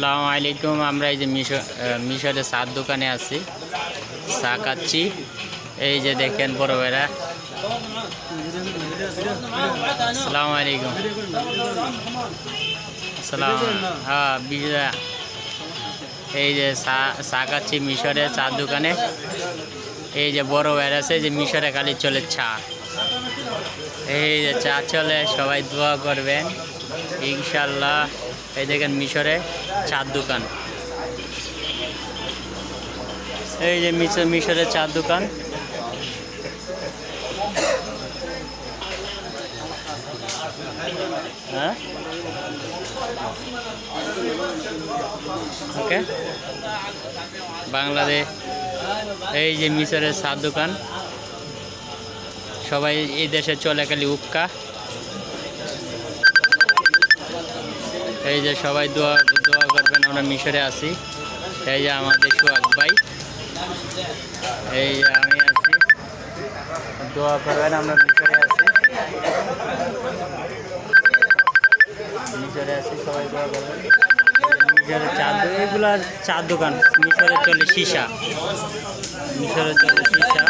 আসসালামু আলাইকুম। আমরা এই যে মিশর মিশরের চার দোকানে আছি। চা খাচ্ছি। এই যে দেখেন বড় ভাইরা। আসসালামু আলাইকুম। আসসালাম। হ্যাঁ বিজয়া। এই যে চা চা খাচ্ছি মিশরের চার দোকানে। এই যে বড় ভাইরা আছে যে মিশরে খালি চলে চা। এই যে চা চলে, সবাই দোয়া করবেন। ইনশাল্লাহ এই দেখেন মিশরে চার দোকান। এই যে মিশর মিশরের চার দোকান। হ্যাঁ? ওকে। বাংলাদেশ এই যে মিশরের চার দোকান। সবাই এই দেশে চলে খালি উক্কা। এই যে সবাই দোয়া দোয়া করবেন, আমরা মিশরে আছি। এই যে আমাদের সুয়াক ভাই। এই যে আমি আছি। দোয়া করবেন, আমরা মিশরে আছি। মিশরে আছি, সবাই দোয়া করবেন। মিশরে চার দো- এগুলা চার দোকান। মিশরে চলে সীসা। মিশরে চলে সীসা।